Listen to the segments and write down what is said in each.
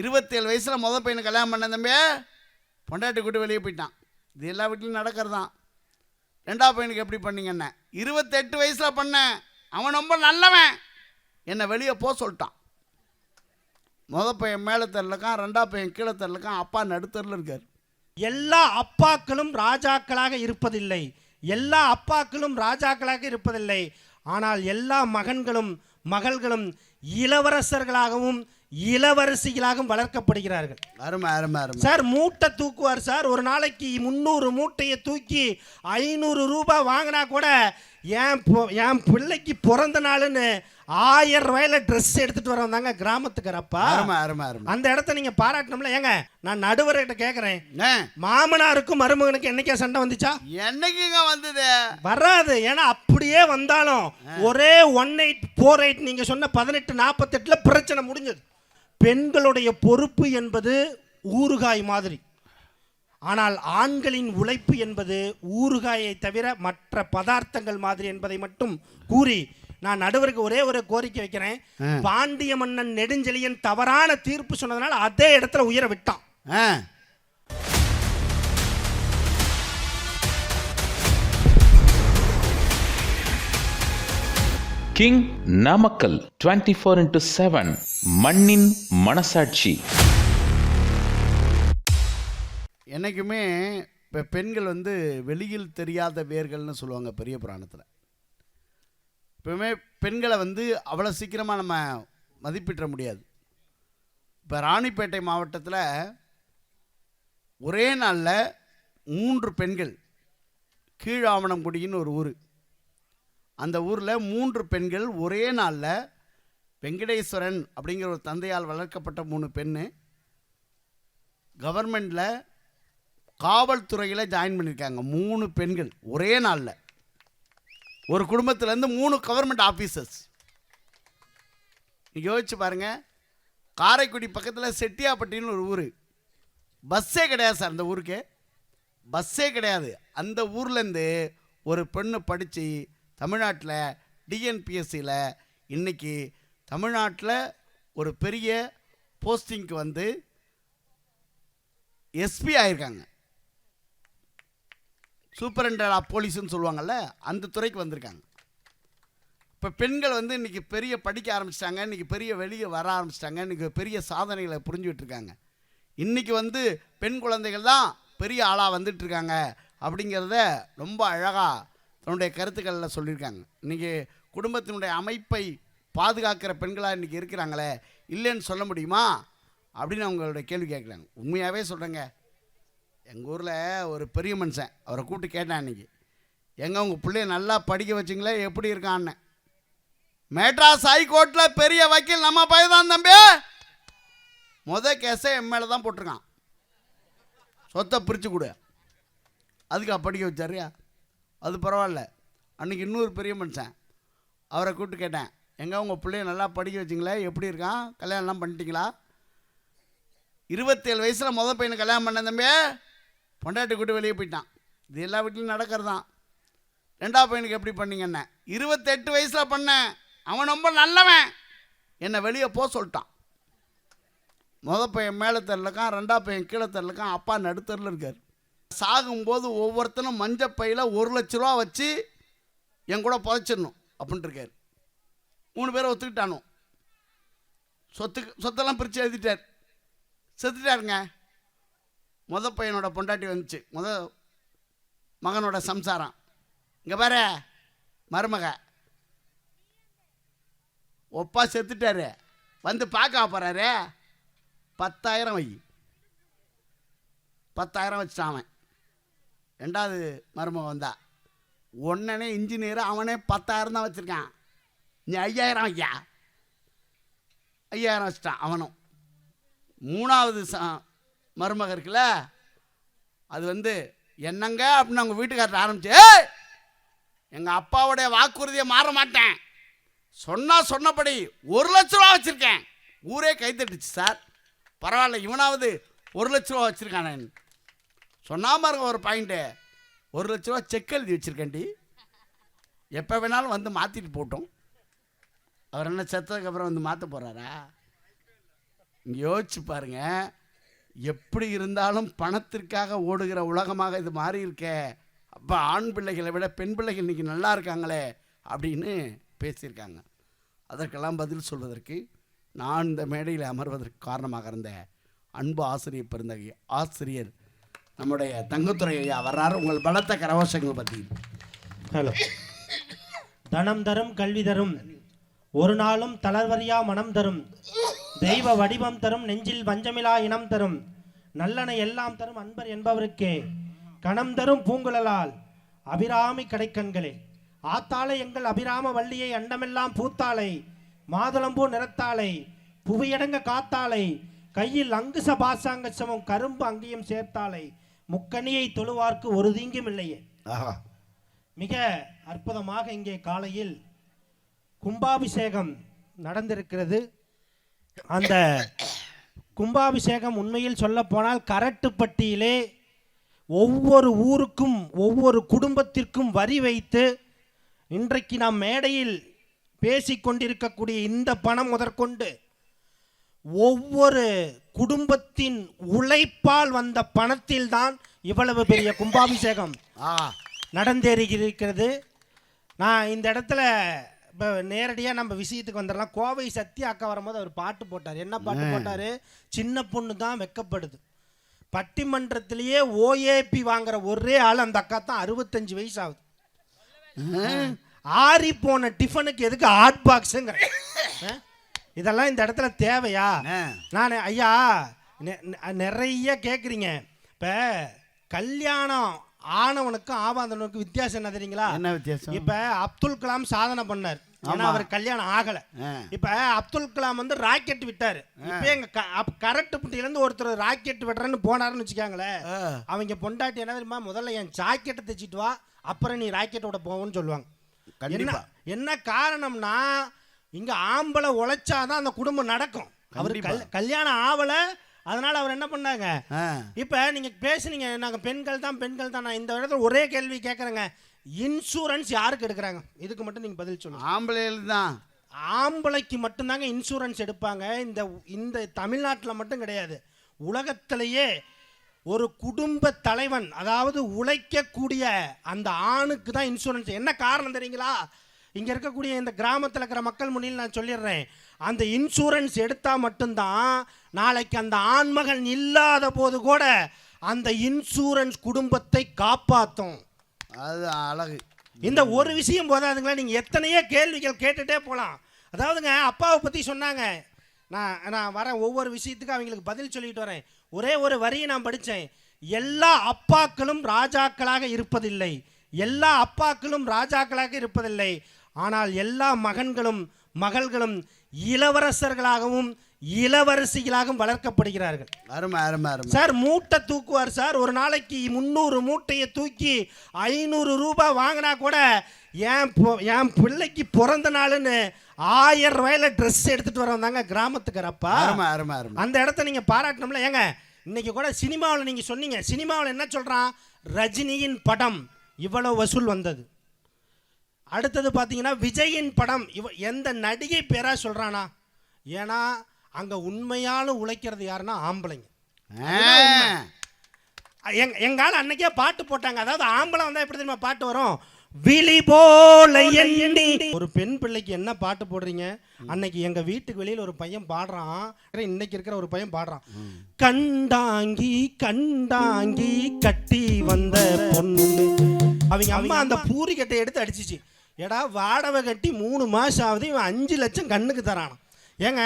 இருபத்தேழு வயசில் முத பையனை கல்யாணம் பண்ண தம்பி. பொண்டாட்டி கூட்டு வெளியே போயிட்டான். இது எல்லா வீட்லையும் நடக்கிறதான் ரெண்டாவது பையனுக்கு எப்படி பண்ணீங்கன்னு இருபத்தெட்டு வயசில் பண்ணேன். அவன் ரொம்ப நல்லவன். என்னை வெளியே போக சொல்லிட்டான். முத பையன் மேலே தெருலக்கான் ரெண்டாவது பையன் கீழே தெருலக்கான் அப்பா நடுத்தரில் இருக்கார். எல்லா அப்பாக்களும் ராஜாக்களாக இருப்பதில்லை. எல்லா அப்பாக்களும் ராஜாக்களாக இருப்பதில்லை. ஆனால் எல்லா மகன்களும் மகள்களும் இளவரசர்களாகவும் இளவரசிகளாகவும் வளர்க்கப்படுகிறார்கள். அருமை அருமை அருமை. சார் மூட்டை தூக்குவார் சார். ஒரு நாளைக்கு முந்நூறு மூட்டையை தூக்கி ஐநூறு ரூபாய் வாங்கினா கூட என் என் பிள்ளைக்கு பிறந்த நாளுன்னு ஆயிரம் ரூபாயில ட்ரெஸ் எடுத்துட்டு வர வந்தாங்க அருமை அருமை அந்த இடத்த நீங்க பாராட்டணும்ல. ஏங்க நான் நடுவர்கிட்ட கேட்குறேன் ஆ, மாமனாருக்கும் மருமகனுக்கு என்னைக்கா சண்டை வந்துச்சா? என்னைக்குங்க வந்தது? வராது. ஏன்னா அப்படியே வந்தாலும் ஒரே ஒன் எயிட் ஃபோர் எயிட் நீங்க சொன்ன பதினெட்டு நாற்பத்தெட்டுல பிரச்சனை முடிஞ்சது. பெண்களுடைய பொறுப்பு என்பது ஊறுகாய் மாதிரி. ஆனால் ஆண்களின் உழைப்பு என்பது ஊறுகாயை தவிர மற்ற பதார்த்தங்கள் மாதிரி என்பதை மட்டும் கூறி நான் நடுவருக்கு ஒரே ஒரு கோரிக்கை வைக்கிறேன். பாண்டிய மன்னன் நெடுஞ்செழியன் தவறான தீர்ப்பு சொன்னதுனால அதே இடத்துல உயர விட்டான். King Namakkal twenty four into seven மண்ணின் மனசாட்சி. என்னைக்குமே இப்போ பெண்கள் வந்து வெளியில் தெரியாத வேர்கள்னு சொல்லுவாங்க பெரிய புராணத்தில். எப்பவுமே பெண்களை வந்து அவ்வளோ சீக்கிரமாக நம்ம மதிப்பிட முடியாது. இப்போ ராணிப்பேட்டை மாவட்டத்தில் ஒரே நாளில் மூன்று பெண்கள் கீழாவணங்குடின்னு ஒரு ஊர். அந்த ஊரில் மூன்று பெண்கள் ஒரே நாளில் வெங்கடேஸ்வரன் அப்படிங்கிற ஒரு தந்தையால் வளர்க்கப்பட்ட மூணு பெண்ணு. கவர்மெண்டில் காவல்துறையில் ஜாயின் பண்ணியிருக்காங்க மூணு பெண்கள் ஒரே நாளில். ஒரு குடும்பத்துலேருந்து மூணு கவர்மெண்ட் ஆஃபீஸர்ஸ் நீங்கள் யோசிச்சு பாருங்கள் காரைக்குடி பக்கத்தில் செட்டியாப்பட்டின்னு ஒரு ஊர். பஸ்ஸே கிடையாது சார் அந்த ஊருக்கு. பஸ்ஸே கிடையாது. அந்த ஊர்லேருந்து ஒரு பெண்ணு படித்து தமிழ்நாட்டில் டிஎன்பிஎஸ்சியில் இன்னைக்கு தமிழ்நாட்டில் ஒரு பெரிய போஸ்டிங்க்கு வந்து எஸ்பி ஆயிருக்காங்க. சூப்பரண்டர் ஆஃப் போலீஸ்னு சொல்லுவாங்கள்ல அந்த துறைக்கு வந்திருக்காங்க. இப்போ பெண்கள் வந்து இன்றைக்கி பெரிய படிக்க ஆரம்பிச்சிட்டாங்க இன்றைக்கி பெரிய வெளியே வர ஆரம்பிச்சிட்டாங்க இன்றைக்கி பெரிய சாதனைகளை புரிஞ்சுக்கிட்டு இருக்காங்க இன்றைக்கி வந்து பெண் குழந்தைகள் தான் பெரிய ஆளாக வந்துட்டுருக்காங்க அப்படிங்கிறத ரொம்ப அழகாக தன்னுடைய கருத்துக்களில் சொல்லியிருக்காங்க. இன்றைக்கி குடும்பத்தினுடைய அமைப்பை பாதுகாக்கிற பெண்களாக இன்றைக்கி இருக்கிறாங்களே இல்லைன்னு சொல்ல முடியுமா? அப்படின்னு அவங்களுடைய கேள்வி கேட்குறாங்க. உண்மையாகவே சொல்கிறேங்க எங்கள் ஊரில் ஒரு பெரிய மனுஷன். அவரை கூப்பிட்டு கேட்டேன் அன்றைக்கி எங்கே உங்கள் பிள்ளைய நல்லா படிக்க வச்சிங்களே? எப்படி இருக்கான்னு? மெட்ராஸ் ஹைகோர்ட்டில் பெரிய வக்கீல் நம்ம பையன் தான் தம்பி. முத கேஸை என் மேலே தான் போட்டிருக்கான். சொத்தை பிரித்து கொடு. அதுக்கு படிக்க வச்சாரியா? அது பரவாயில்ல. அன்றைக்கி இன்னொரு பெரிய மனுஷன். அவரை கூப்பிட்டு கேட்டேன். எங்கே உங்கள் பிள்ளைய நல்லா படிக்க வச்சிங்களே? எப்படி இருக்கான்? கல்யாணம்லாம் பண்ணிட்டீங்களா? இருபத்தேழு வயசில் முத பையனை கல்யாணம் பண்ண தம்பி. பொண்டாட்டி கூட்டு வெளியே போயிட்டான். இது எல்லா வீட்லையும் நடக்கிறது தான் ரெண்டாவது பையனுக்கு எப்படி பண்ணீங்கன்னு இருபத்தெட்டு வயசில் பண்ணேன் அவன் ரொம்ப நல்லவன். என்னை வெளியே போக சொல்லிட்டான். முத பையன் மேலே தெருலக்கான் ரெண்டாவது பையன் கீழே தெரிலக்கான் அப்பா நடுத்தரில் இருக்கார். சாகும்போது ஒவ்வொருத்தனும் மஞ்சள் பையில் ஒரு லட்ச ரூபா வச்சு என் கூட புதைச்சிடணும் அப்படின்ட்டு இருக்கார். மூணு பேரை ஒத்துக்கிட்டானோ சொத்துக்கு சொத்தெல்லாம் பிரித்து எழுதிட்டார். செத்துட்டாருங்க. முத பையனோட பொண்டாட்டி வந்துச்சு. முத மகனோட சம்சாரம். இங்கே பாரு மருமக. ஒப்பா செத்துட்டாரு. வந்து பார்க்க போகிறாரு பத்தாயிரம் வை. பத்தாயிரம் வச்சிட்டான் அவன். ரெண்டாவது மருமகன் வந்தா. ஒன்னனே இன்ஜினியர் அவனே பத்தாயிரம் தான் வச்சுருக்கான். நீ ஐயாயிரம் ஐயா ஐயாயிரம் வச்சிட்டான் அவனும். மூணாவது ச மருமக இருக்குல்ல அது வந்து என்னங்க? அப்படின்னு அவங்க வீட்டுக்காரர் ஆரம்பிச்சு எங்கள் அப்பாவுடைய வாக்குறுதியை மாற மாட்டேன். சொன்னால் சொன்னபடி ஒரு லட்ச ரூபா வச்சுருக்கேன். ஊரே கைத்தட்டுச்சு சார் பரவாயில்ல இவனாவது ஒரு லட்ச ரூபா வச்சிருக்கானே. சொன்னாம இருக்க ஒரு பாயிண்ட்டு ஒரு லட்ச ரூபா செக் எழுதி வச்சிருக்கேன்டி. எப்போ வேணாலும் வந்து மாற்றிட்டு போட்டோம். அவர் என்ன செத்ததுக்கப்புறம் வந்து மாற்ற போகிறாரா இங்கே யோசிச்சு பாருங்க. எப்படி இருந்தாலும் பணத்திற்காக ஓடுகிற உலகமாக இது மாறி இருக்கே அப்போ ஆண் பிள்ளைகளை விட பெண் பிள்ளைகள் இன்னைக்கு நல்லா இருக்காங்களே அப்படின்னு பேசியிருக்காங்க. அதற்கெல்லாம் பதில் சொல்வதற்கு நான் இந்த மேடையில் அமர்வதற்கு காரணமாக இருந்த அன்பு ஆசிரியர் பெருந்தகை ஆசிரியர் நம்முடைய தங்கத்துறை ஐயா வர்றாரு. உங்கள் பலத்த கரவசங்கள் பற்றி ஹலோ. தனம் தரும் கல்வி தரும். ஒரு நாளும் தளர்வறியா மனம் தரும். தெய்வ வடிவம் தரும் நெஞ்சில் வஞ்சமிலா இனம் தரும். நல்லன எல்லாம் தரும் அன்பர் என்பவருக்கே. கணம் தரும் பூங்குழலால் அபிராமி கடைக்கண்களே. ஆத்தாளை எங்கள் அபிராம வள்ளியை அண்டமெல்லாம் பூத்தாளை. மாதுளம்பூ நிறத்தாளை புவியடங்க காத்தாளை. கையில் அங்குச பாசாங்க சமம் கரும்பு அங்கேயும் சேர்த்தாளை. முக்கணியை தொழுவார்க்கு ஒரு தீங்கும் இல்லையே. மிக அற்புதமாக இங்கே காலையில் கும்பாபிஷேகம் நடந்திருக்கிறது. அந்த கும்பாபிஷேகம் உண்மையில் சொல்ல போனால் கரட்டுப்பட்டியிலே ஒவ்வொரு ஊருக்கும் ஒவ்வொரு குடும்பத்திற்கும் வரி வைத்து இன்றைக்கு நாம் மேடையில் பேசிக்கொண்டிருக்கக்கூடிய இந்த பணம் முதற்கொண்டு ஒவ்வொரு குடும்பத்தின் உழைப்பால் வந்த பணத்தில்தான் இவ்வளவு பெரிய கும்பாபிஷேகம் நடந்தேறியிருக்கிறது. நான் இந்த இடத்துல இப்போ நேரடியாக நம்ம விஷயத்துக்கு வந்துடலாம். கோவை சத்யா அக்கா வரும்போது அவர் பாட்டு போட்டார். என்ன பாட்டு போட்டார்? சின்ன பொண்ணு தான் வெக்கப்படுது. பட்டிமன்றத்திலேயே ஓஏபி வாங்குற ஒரே ஆள் அந்த அக்கா தான். அறுபத்தஞ்சு வயசு ஆகுது. ஆறி போன டிஃபனுக்கு எதுக்கு ஹாட் பாக்ஸுங்கிற இதெல்லாம் இந்த இடத்துல தேவையா. நான் ஐயா நிறைய கேட்குறீங்க இப்போ கல்யாணம் ஆனவனுக்கும் ஆவாதவனுக்கும் வித்தியாசம் என்ன தெரியுங்களா? என்ன வித்தியாசம்? இப்ப அப்துல் கலாம் சாதனை பண்ணார். ஆமா. அவர் கல்யாணம் ஆகல. இப்ப அப்துல் கலாம் வந்து ராக்கெட் விட்டாரு. இப்ப எங்க கரெக்ட் புட்டியில இருந்து ஒருத்தர் ராக்கெட் விடுறேன்னு போனாருன்னு வச்சுக்காங்களேன். அவங்க பொண்டாட்டி என்ன தெரியுமா? முதல்ல என் ஜாக்கெட்டை தைச்சிட்டு வா அப்புறம் நீ ராக்கெட்டோட போவோன்னு சொல்லுவாங்க. என்ன கண்டிப்பா. என்ன காரணம்னா இங்க ஆம்பளை உழைச்சாதான் அந்த குடும்பம் நடக்கும். அவர் கல்யாணம் ஆவல அதனால அவர் என்ன பண்ணாங்க? இப்போ நீங்கள் பேசுனீங்க நாங்கள் பெண்கள் தான் பெண்கள் தான். நான் இந்த இடத்துல ஒரே கேள்வி கேட்குறேங்க இன்சூரன்ஸ் யாருக்கு எடுக்கிறாங்க? இதுக்கு மட்டும் நீங்கள் பதில் சொல்லுங்கள் ஆம்பளைகள் தான் ஆம்பளைக்கு மட்டும்தாங்க இன்சூரன்ஸ் எடுப்பாங்க. இந்த இந்த தமிழ்நாட்டில் மட்டும் கிடையாது. உலகத்திலேயே ஒரு குடும்ப தலைவன் அதாவது உழைக்கக்கூடிய அந்த ஆணுக்கு தான் இன்சூரன்ஸ் என்ன காரணம் தெரியுங்களா? இங்கே இருக்கக்கூடிய இந்த கிராமத்தில் இருக்கிற மக்கள் முன்னில் நான் சொல்லிடுறேன். அந்த இன்சூரன்ஸ் எடுத்தால் மட்டும்தான் நாளைக்கு அந்த ஆண்மகன் இல்லாத போது கூட அந்த இன்சூரன்ஸ் குடும்பத்தை காப்பாற்றும் அது அழகு. இந்த ஒரு விஷயம் போதாதுங்களா? நீங்கள் எத்தனையோ கேள்விகள் கேட்டுகிட்டே போகலாம் அதாவதுங்க அப்பாவை பற்றி சொன்னாங்க. நான் நான் வரேன் ஒவ்வொரு விஷயத்துக்கும் அவங்களுக்கு பதில் சொல்லிட்டு வரேன். ஒரே ஒரு வரியை நான் படித்தேன் எல்லா அப்பாக்களும் ராஜாக்களாக இருப்பதில்லை. எல்லா அப்பாக்களும் ராஜாக்களாக இருப்பதில்லை. ஆனால் எல்லா மகன்களும் மகள்களும் இளவரசர்களாகவும் இளவரசிகளாகவும் வளர்க்கப்படுகிறார்கள். அருமை அருமை அருமை. சார் மூட்டை தூக்குவார் சார். ஒரு நாளைக்கு முந்நூறு மூட்டையை தூக்கி ஐநூறு ரூபாய் வாங்கினா கூட என் என் பிள்ளைக்கு பிறந்த நாளுன்னு ஆயிரம் ரூபாயில ட்ரெஸ் எடுத்துட்டு வர வந்தாங்க கிராமத்துக்காரப்பா. அருமை அருமை அருமை. அந்த இடத்த நீங்க பாராட்டணும்ல. ஏங்க இன்னைக்கு கூட சினிமாவில் நீங்க சொன்னீங்க. சினிமாவில் என்ன சொல்றான்? ரஜினியின் படம் இவ்வளவு வசூல் வந்தது. அடுத்தது பார்த்தீங்கன்னா விஜயின் படம் இவ எந்த நடிகை பேரா சொல்றானா? ஏன்னா அங்க உண்மையால உழைக்கிறது யாருன்னா ஆம்பளைங்க. ஆ. எங்க எங்கால அன்னைக்கே பாட்டு போட்டாங்க. அதாவது ஆம்பளை வந்தா எப்படி தெரியுமா பாட்டு வரும்? விழி போல ஒரு பெண் பிள்ளைக்கு என்ன பாட்டு போடுறீங்க? அன்னைக்கு எங்க வீட்டுக்கு வெளியில ஒரு பையன் பாடுறான். இன்னைக்கு இருக்கிற ஒரு பையன் பாடுறான். கண்டாங்கி கண்டாங்கி கட்டி வந்த பொண்ணு. அவங்க அம்மா அந்த பூரி கட்டை எடுத்து அடிச்சிச்சு. எடா வாடகை கட்டி மூணு மாசம் ஆகுது இவன் அஞ்சு லட்சம் கண்ணுக்கு தரானாம். ஏங்க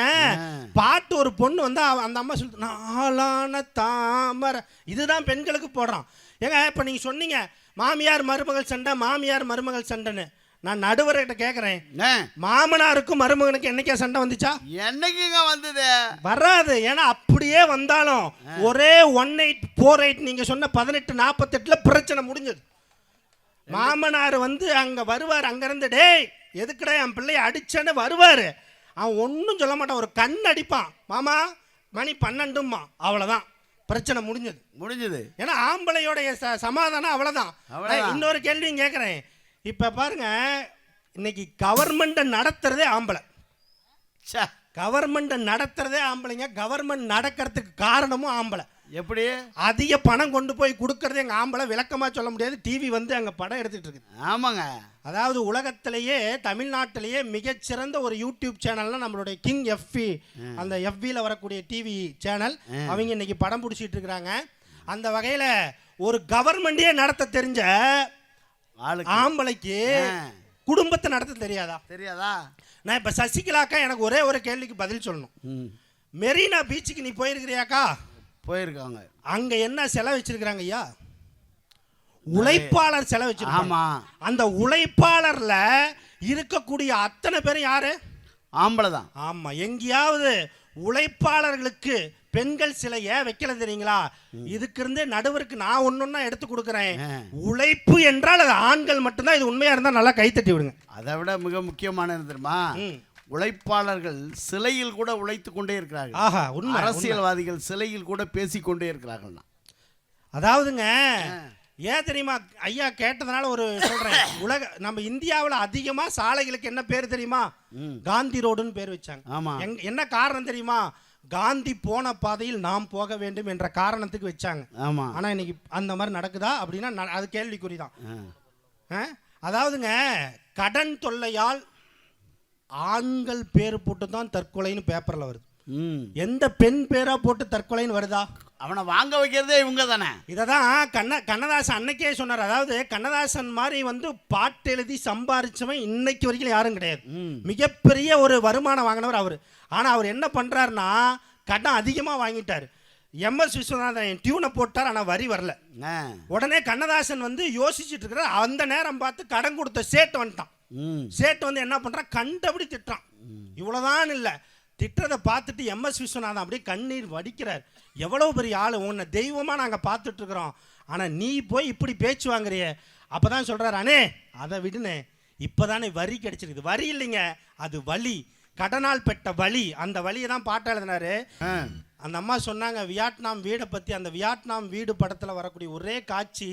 பாட்டு ஒரு பொண்ணு வந்து அந்த அம்மா சொல்லுது நாளான தாமரை. இதுதான் பெண்களுக்கு போடுறான். ஏங்க இப்போ நீங்கள் சொன்னீங்க மாமியார் மருமகள் சண்டை மாமியார் மருமகள் சண்டைன்னு. நான் நடுவர்கிட்ட கேட்குறேன். மாமனாருக்கும் மருமகனுக்கு என்னைக்கா சண்டை வந்துச்சா? என்னைக்குங்க வந்தது? வராது. ஏன்னா அப்படியே வந்தாலும் ஒரே ஒன் எயிட் ஃபோர் எயிட் நீங்கள் சொன்ன பதினெட்டு நாற்பத்தெட்டில் பிரச்சனை முடிஞ்சது. மாமனார் வந்து அங்கே வருவார் அங்கேருந்து டேய் எதுக்குடா என் பிள்ளைய அடிச்சேன்னு வருவார்? அவன் ஒன்றும் சொல்ல மாட்டான். ஒரு கண் அடிப்பான். மாமா மணி பன்னெண்டும்மா. அவ்வளோதான் பிரச்சனை முடிஞ்சது. முடிஞ்சது. ஏன்னா ஆம்பளையோடைய ச சமாதானம் அவ்வளோதான் இன்னொரு கேள்வியும் கேட்குறேன் இப்போ பாருங்க இன்னைக்கு கவர்மெண்ட்டை நடத்துறதே ஆம்பளை. ச்சே. கவர்மெண்ட் நடத்துறதே ஆம்பளைங்க. கவர்மெண்ட் நடக்கிறதுக்கு காரணமும் ஆம்பளை. எப்படி? அதிக பணம் கொண்டு போய் கொடுக்கறது எங்க ஆம்பளை விளக்கமா சொல்ல முடியாது. டிவி வந்து அங்க படம் எடுத்துட்டு இருக்குது. ஆமாங்க. அதாவது உலகத்திலேயே தமிழ்நாட்டிலேயே மிகச்சிறந்த ஒரு யூடியூப் சேனல்னா நம்மளுடைய கிங் எஃப்பி அந்த எஃபியில் வரக்கூடிய டிவி சேனல் அவங்க இன்னைக்கு படம் பிடிச்சிட்டு இருக்கிறாங்க. அந்த வகையில் ஒரு கவர்மெண்ட்டே நடத்த தெரிஞ்ச ஆம்பளைக்கு. குடும்பத்தை நடத்த தெரியாதா? தெரியாதா? நான் இப்போ சசிகலாக்கா எனக்கு ஒரே ஒரு கேள்விக்கு பதில் சொல்லணும். மெரினா பீச்சுக்கு நீ போயிருக்கிறியாக்கா? போயிருக்காங்க. அங்க என்ன செலவு வச்சிருக்கிறாங்க ஐயா உழைப்பாளர் செலவு வச்சிருக்காங்க ஆமா. அந்த உழைப்பாளர்ல இருக்கக்கூடிய அத்தனை பேரும் யாரு? ஆம்பளை தான் ஆமா. எங்கேயாவது உழைப்பாளர்களுக்கு பெண்கள் சிலை ஏன் வைக்கல தெரியுங்களா? இதுக்கு இருந்தே நடுவருக்கு நான் ஒன்னொன்னா எடுத்து கொடுக்குறேன். உழைப்பு என்றால் அது ஆண்கள் மட்டும்தான். இது உண்மையா இருந்தா நல்லா கைத்தட்டி விடுங்க. அதை விட மிக முக்கியமானது தெரியுமா. உழைப்பாளர்கள் சிலையில் கூட உழைத்து கொண்டே இருக்கிறார்கள். ஆஹா உண்மை உண்மை. அரசியல்வாதிகள் சிலையில் கூட பேசிக் கொண்டே இருக்கிறார்கள் அதாவதுங்க ஏன் தெரியுமா ஐயா கேட்டதுனால ஒரு சொல்றேன். உலக நம்ம இந்தியாவில் அதிகமா சாலைகளுக்கு என்ன பேர் தெரியுமா. காந்தி ரோடுன்னு பேர் வச்சாங்க. ஆமா. என்ன காரணம் தெரியுமா? காந்தி போன பாதையில் நாம் போக வேண்டும் என்ற காரணத்துக்கு வச்சாங்க. ஆமா. ஆனா இன்னைக்கு அந்த மாதிரி நடக்குதா அப்படின்னா அது கேள்விக்குறிதான்? அதாவதுங்க கடன் தொல்லையால் ஆண்கள் பேர் போட்டு தான் தற்கொலைன்னு பேப்பர்ல வருது. எந்த பெண் பேரா போட்டு தற்கொலைன்னு வருதா? அவனை வாங்க வைக்கிறதே இவங்க தானே இதை தான் கண்ண கண்ணதாசன் அன்னைக்கே சொன்னார். அதாவது கண்ணதாசன் மாதிரி வந்து பாட்டு எழுதி சம்பாரிச்சவன் இன்னைக்கு வரைக்கும் யாரும் கிடையாது. மிகப்பெரிய ஒரு வருமானம் வாங்கினவர் அவர். ஆனால் அவர் என்ன பண்ணுறாருன்னா கடன் அதிகமாக வாங்கிட்டார். எம்எஸ் விஸ்வநாதன் டியூனை போட்டார் ஆனால் வரி வரல. உடனே கண்ணதாசன் வந்து யோசிச்சுட்டு இருக்கிறார். அந்த நேரம் பார்த்து கடன் கொடுத்த சேட்டு வந்துட்டான். சேட்டு வந்து என்ன பண்ணுறான் கண்டபடி திட்டுறான். இவ்வளோதான் இல்லை. திட்டுறதை பார்த்துட்டு எம்எஸ் விஸ்வநாதன் அப்படியே கண்ணீர் வடிக்கிறார். எவ்வளோ பெரிய ஆள்? உன்னை தெய்வமாக நாங்கள் பார்த்துட்டு இருக்கிறோம். ஆனால் நீ போய் இப்படி பேச்சு வாங்குறிய? அப்போ தான் சொல்கிறார் அண்ணே அதை விடுனே இப்போ தானே வரி கிடைச்சிருக்குது. வரி இல்லைங்க. அது வலி. கடனால் பெற்ற வலி. அந்த வலியை தான் பாட்டு எழுதினாரு. அந்த அம்மா சொன்னாங்க வியட்நாம் வீடை பற்றி அந்த வியட்நாம் வீடு படத்தில் வரக்கூடிய ஒரே காட்சி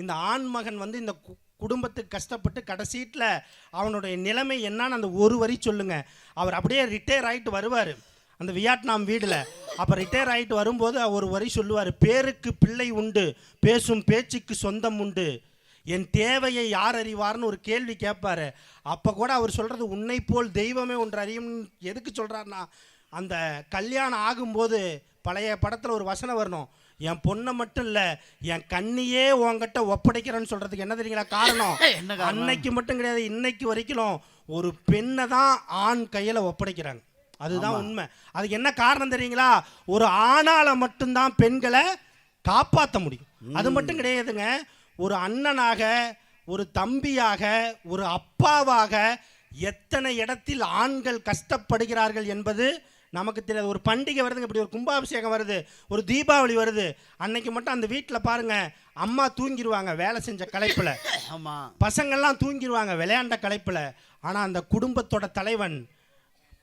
இந்த ஆண்மகன் வந்து இந்த குடும்பத்துக்கு கஷ்டப்பட்டு கடைசீட்டில் அவனுடைய நிலைமை என்னன்னு அந்த ஒரு வரி சொல்லுங்கள் அவர் அப்படியே ரிட்டையர் ஆகிட்டு வருவார். அந்த வியட்நாம் வீடில். அப்போ ரிட்டையர் ஆகிட்டு வரும்போது ஒரு வரி சொல்லுவார் பேருக்கு பிள்ளை உண்டு பேசும் பேச்சுக்கு சொந்தம் உண்டு. என் தேவையை யார் அறிவார்னு ஒரு கேள்வி கேட்பாரு. அப்போ கூட அவர் சொல்கிறது உன்னை போல் தெய்வமே ஒன்று அறியும். எதுக்கு சொல்கிறாருன்னா அந்த கல்யாணம் ஆகும்போது பழைய படத்தில் ஒரு வசனம் வரணும். என் பொண்ணை மட்டும் இல்லை என் கண்ணியே உன்கிட்ட ஒப்படைக்கிறேன்னு சொல்கிறதுக்கு என்ன தெரியுங்களா காரணம்? அன்னைக்கு மட்டும் கிடையாது இன்னைக்கு வரைக்கும் ஒரு பெண்ணை தான் ஆண் கையில் ஒப்படைக்கிறாங்க. அதுதான் உண்மை. அதுக்கு என்ன காரணம் தெரியுங்களா? ஒரு ஆணால மட்டும்தான் பெண்களை காப்பாற்ற முடியும். அது மட்டும் கிடையாதுங்க. ஒரு அண்ணனாக ஒரு தம்பியாக ஒரு அப்பாவாக எத்தனை இடத்தில் ஆண்கள் கஷ்டப்படுகிறார்கள் என்பது நமக்கு தெரியாது. ஒரு பண்டிகை வருதுங்க இப்படி ஒரு கும்பாபிஷேகம் வருது ஒரு தீபாவளி வருது. அன்னைக்கு மட்டும் அந்த வீட்டில் பாருங்க அம்மா தூங்கிடுவாங்க வேலை செஞ்ச களைப்பில் ஆமா. பசங்கள்லாம் தூங்கிடுவாங்க விளையாண்ட களைப்பில் ஆனால் அந்த குடும்பத்தோட தலைவன்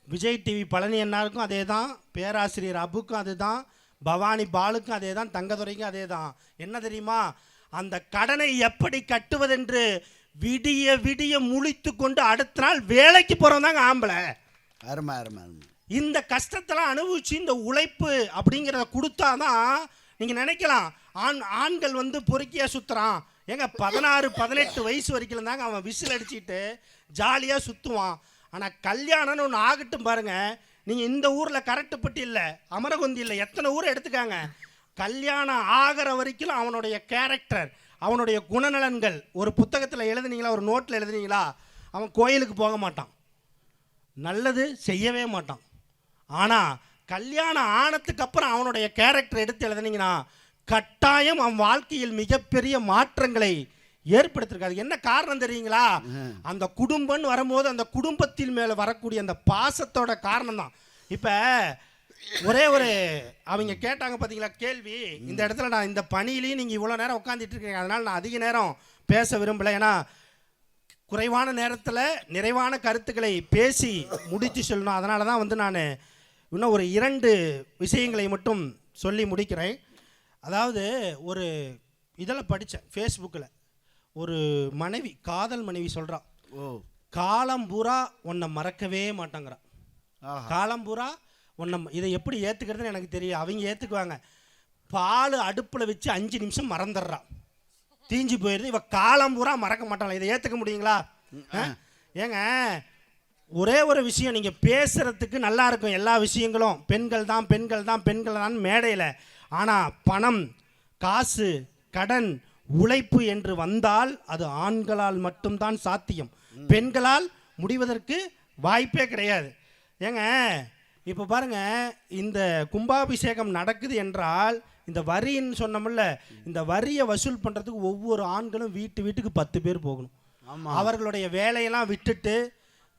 விஜய் டிவி பழனி அண்ணாருக்கும் அதே தான் பேராசிரியர் அபுக்கும் அதுதான் பவானி பாலுக்கும் அதே தான் தங்கதுரைக்கும் அதே தான் என்ன தெரியுமா? அந்த கடனை எப்படி கட்டுவதென்று விடிய விடிய முழித்து கொண்டு அடுத்த நாள் வேலைக்கு போகிறவன் தாங்க ஆம்பளை. அருமை அருமை அருமை. இந்த கஷ்டத்தெல்லாம் அனுபவிச்சு இந்த உழைப்பு அப்படிங்கிறத கொடுத்தாதான் நீங்கள் நினைக்கலாம். ஆண் ஆண்கள் வந்து பொறுக்கியாக சுற்றுறான் ஏங்க பதினாறு பதினெட்டு வயசு வரைக்கும் தாங்க அவன் விசில் அடிச்சுட்டு ஜாலியாக சுற்றுவான் ஆனால் கல்யாணம்னு ஒன்று ஆகட்டும் பாருங்க. நீங்கள் இந்த ஊரில் கரெக்டுப்பட்டு இல்லை அமரகுந்தி இல்லை எத்தனை ஊரை எடுத்துக்காங்க? கல்யாணம் ஆகிற வரைக்கும் அவனுடைய கேரக்டர் அவனுடைய குணநலன்கள். ஒரு புத்தகத்தில் எழுதுனீங்களா? ஒரு நோட்டில் எழுதுனீங்களா? அவன் கோயிலுக்கு போக மாட்டான். நல்லது செய்யவே மாட்டான். ஆனால் கல்யாணம் ஆனதுக்கு அப்புறம் அவனுடைய கேரக்டர் எடுத்து எழுதுனீங்கன்னா கட்டாயம் அவன் வாழ்க்கையில் மிகப்பெரிய மாற்றங்களை ஏற்படுத்திருக்கு அது என்ன காரணம் தெரியுங்களா? அந்த குடும்பம்னு வரும்போது அந்த குடும்பத்தின் மேலே வரக்கூடிய அந்த பாசத்தோட காரணம் தான் இப்போ ஒரே ஒரு அவங்க கேட்டாங்க பார்த்தீங்களா கேள்வி இந்த இடத்துல நான் இந்த பணியிலையும் நீங்கள் இவ்வளோ நேரம் உட்காந்துட்டு இருக்கீங்க அதனால் நான் அதிக நேரம் பேச விரும்பலை. ஏன்னா குறைவான நேரத்தில் நிறைவான கருத்துக்களை பேசி முடித்து சொல்லணும். அதனால தான் வந்து நான் இன்னும் ஒரு இரண்டு விஷயங்களை மட்டும் சொல்லி முடிக்கிறேன். அதாவது ஒரு இதில் படித்தேன் ஃபேஸ்புக்கில் ஒரு மனைவி காதல் மனைவி சொல்கிறா ஓ. காலம் பூரா உன்னை மறக்கவே மாட்டாங்கிறா ஆஹா. காலம்பூரா உன்னை இதை எப்படி ஏற்றுக்கிறதுன்னு எனக்கு தெரியும். அவங்க ஏற்றுக்குவாங்க பால் அடுப்பில் வச்சு அஞ்சு நிமிஷம் மறந்துடுறான் தீஞ்சு போயிடுது இவ காலம்பூரா மறக்க மாட்டாங்களா இதை ஏற்றுக்க முடியுங்களா? ஏங்க ஒரே ஒரு விஷயம் நீங்கள் பேசுகிறதுக்கு நல்லா இருக்கும் எல்லா விஷயங்களும். பெண்கள் தான் பெண்கள் தான் பெண்கள் தான் மேடையில். ஆனால் பணம் காசு கடன் உழைப்பு என்று வந்தால் அது ஆண்களால் மட்டும்தான் சாத்தியம். பெண்களால் முடிவதற்கு வாய்ப்பே கிடையாது. ஏங்க இப்போ பாருங்க இந்த கும்பாபிஷேகம் நடக்குது என்றால் இந்த வரின்னு சொன்னோம்ல இந்த வரியை வசூல் பண்ணுறதுக்கு ஒவ்வொரு ஆண்களும் வீட்டு வீட்டுக்கு பத்து பேர் போகணும். அவர்களுடைய வேலையெல்லாம் விட்டுட்டு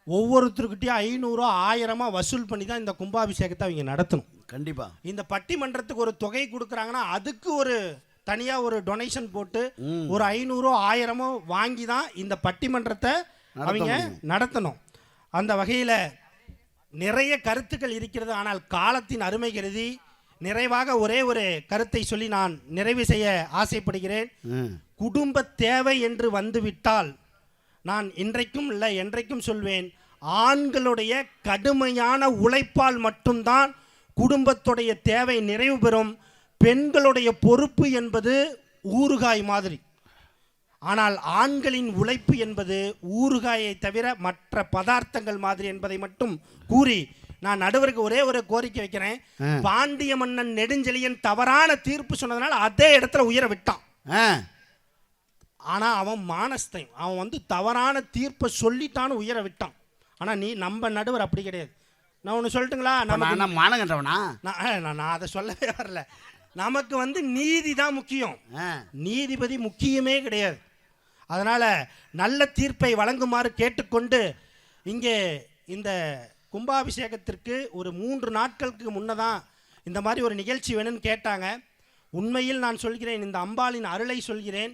ஒவ்வொருத்தருக்கிட்டையும் ஐநூறோ ஆயிரமா வசூல் பண்ணி தான் இந்த கும்பாபிஷேகத்தை அவங்க நடத்தணும். கண்டிப்பா. இந்த பட்டிமன்றத்துக்கு ஒரு தொகை கொடுக்குறாங்கன்னா அதுக்கு ஒரு தனியாக ஒரு டொனேஷன் போட்டு ஒரு ஐநூறோ ஆயிரமோ வாங்கி தான் இந்த பட்டிமன்றத்தை அவங்க. நடத்தணும். அந்த வகையில் நிறைய கருத்துக்கள் இருக்கிறது. ஆனால் காலத்தின் அருமை கருதி நிறைவாக ஒரே ஒரு கருத்தை சொல்லி நான் நிறைவு செய்ய ஆசைப்படுகிறேன். குடும்ப தேவை என்று வந்துவிட்டால் நான் இன்றைக்கும் இல்லை என்றைக்கும் சொல்வேன் ஆண்களுடைய கடுமையான உழைப்பால் மட்டும்தான் குடும்பத்துடைய தேவை நிறைவு பெறும். பெண்களுடைய பொறுப்பு என்பது ஊறுகாய் மாதிரி. ஆனால் ஆண்களின் உழைப்பு என்பது ஊறுகாயை தவிர மற்ற பதார்த்தங்கள் மாதிரி என்பதை மட்டும் கூறி நான் நடுவருக்கு ஒரே ஒரு கோரிக்கை வைக்கிறேன். பாண்டிய மன்னன் நெடுஞ்செழியன் தவறான தீர்ப்பு சொன்னதுனால அதே இடத்துல உயர விட்டான். ஆ ஆனா அவன் மானஸ்தன். அவன் வந்து தவறான தீர்ப்பை சொல்லிட்டான்னு உயர விட்டான். ஆனா நீ நம்ம நடுவர் அப்படி கிடையாது. நான் ஒன்று சொல்லட்டுங்களா? நான் என்ன மானங்கன்றவனா? நான் நான் அதை சொல்லவே வரல. நமக்கு வந்து நீதி தான் முக்கியம். நீதிபதி முக்கியமே கிடையாது. அதனால் நல்ல தீர்ப்பை வழங்குமாறு கேட்டுக்கொண்டு இங்கே இந்த கும்பாபிஷேகத்திற்கு ஒரு மூன்று நாட்களுக்கு முன்னதான் இந்த மாதிரி ஒரு நிகழ்ச்சி வேணும்னு கேட்டாங்க. உண்மையில் நான் சொல்கிறேன் இந்த அம்பாளின் அருளை சொல்கிறேன்.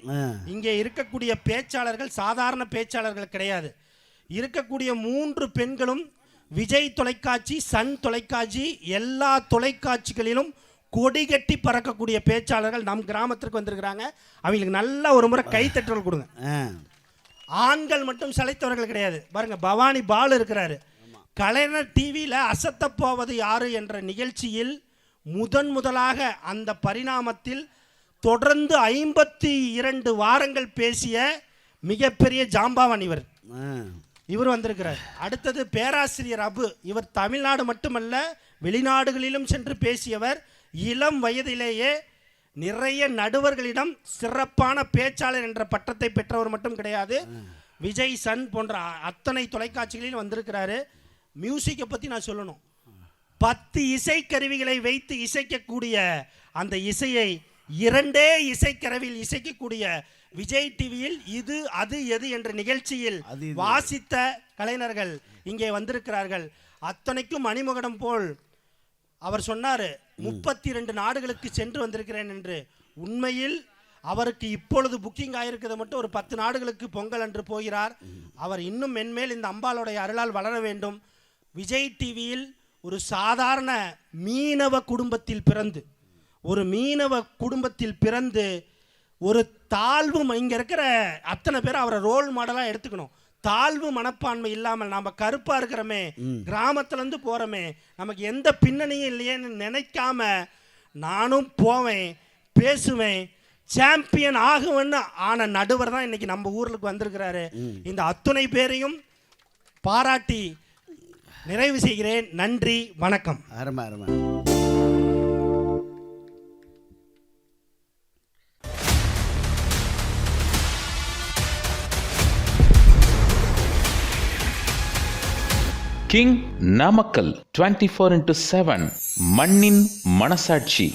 இங்கே இருக்கக்கூடிய பேச்சாளர்கள் சாதாரண பேச்சாளர்கள் கிடையாது. இருக்கக்கூடிய மூன்று பெண்களும் விஜய் தொலைக்காட்சி சன் தொலைக்காட்சி எல்லா தொலைக்காட்சிகளிலும் கொடி கட்டி பறக்கக்கூடிய பேச்சாளர்கள் நம் கிராமத்திற்கு வந்திருக்கிறாங்க. அவங்களுக்கு நல்ல ஒரு முறை கைத்தட்டல் கொடுங்க. ஆண்கள் மட்டும் சளைத்தவர்கள் கிடையாது. பாருங்க பவானி பால் இருக்கிறாரு. கலைஞர் டிவியில் அசத்தப் போவது யாரு என்ற நிகழ்ச்சியில் முதன் முதலாக அந்த பரிணாமத்தில் தொடர்ந்து ஐம்பத்தி இரண்டு வாரங்கள் பேசிய மிகப்பெரிய ஜாம்பாவன் இவர். இவர் வந்திருக்கிறார். அடுத்தது பேராசிரியர் அபு. இவர் தமிழ்நாடு மட்டுமல்ல வெளிநாடுகளிலும் சென்று பேசியவர். இளம் வயதிலேயே நிறைய நடுவர்களிடம் சிறப்பான பேச்சாளர் என்ற பட்டத்தை பெற்றவர் மட்டும் கிடையாது. விஜய் சன் போன்ற அத்தனை தொலைக்காட்சிகளிலும் வந்திருக்கிறாரு. மியூசிக்கை பற்றி நான் சொல்லணும். பத்து இசைக்கருவிகளை வைத்து இசைக்கக்கூடிய அந்த இசையை இரண்டே இசைக்கருவியில் இசைக்கக்கூடிய விஜய் டிவியில் இது அது எது என்ற நிகழ்ச்சியில். வாசித்த கலைஞர்கள் இங்கே வந்திருக்கிறார்கள். அத்தனைக்கும் மணிமகுடம் போல் அவர் சொன்னார் முப்பத்தி ரெண்டு நாடுகளுக்கு சென்று வந்திருக்கிறேன் என்று. உண்மையில் அவருக்கு இப்பொழுது புக்கிங் ஆயிருக்கிறது மட்டும் ஒரு பத்து நாடுகளுக்கு பொங்கல் அன்று போகிறார். அவர் இன்னும் மென்மேல் இந்த அம்பாளுடைய அருளால் வளர வேண்டும். விஜய் டிவியில் ஒரு சாதாரண மீனவ குடும்பத்தில் பிறந்து ஒரு மீனவ குடும்பத்தில் பிறந்து ஒரு தாழ்வு இங்க இருக்கிற அத்தனை பேர் அவரை ரோல் மாடலா எடுத்துக்கணும். தாழ்வு மனப்பான்மை இல்லாமல் நாம கருப்பா இருக்கிறோமே கிராமத்துல இருந்து போறோமே நமக்கு எந்த பின்னணியும் இல்லையேன்னு நினைக்காம நானும் போவேன் பேசுவேன் சாம்பியன் ஆகுவேன்னு ஆன நடுவர் தான் இன்னைக்கு நம்ம ஊருக்கு வந்திருக்கிறாரு. இந்த அத்துணை பேரையும் பாராட்டி நிறைவு செய்கிறேன். நன்றி வணக்கம். அருமை அருமை king Namakkal twenty four into seven மண்ணின் மனசாட்சி.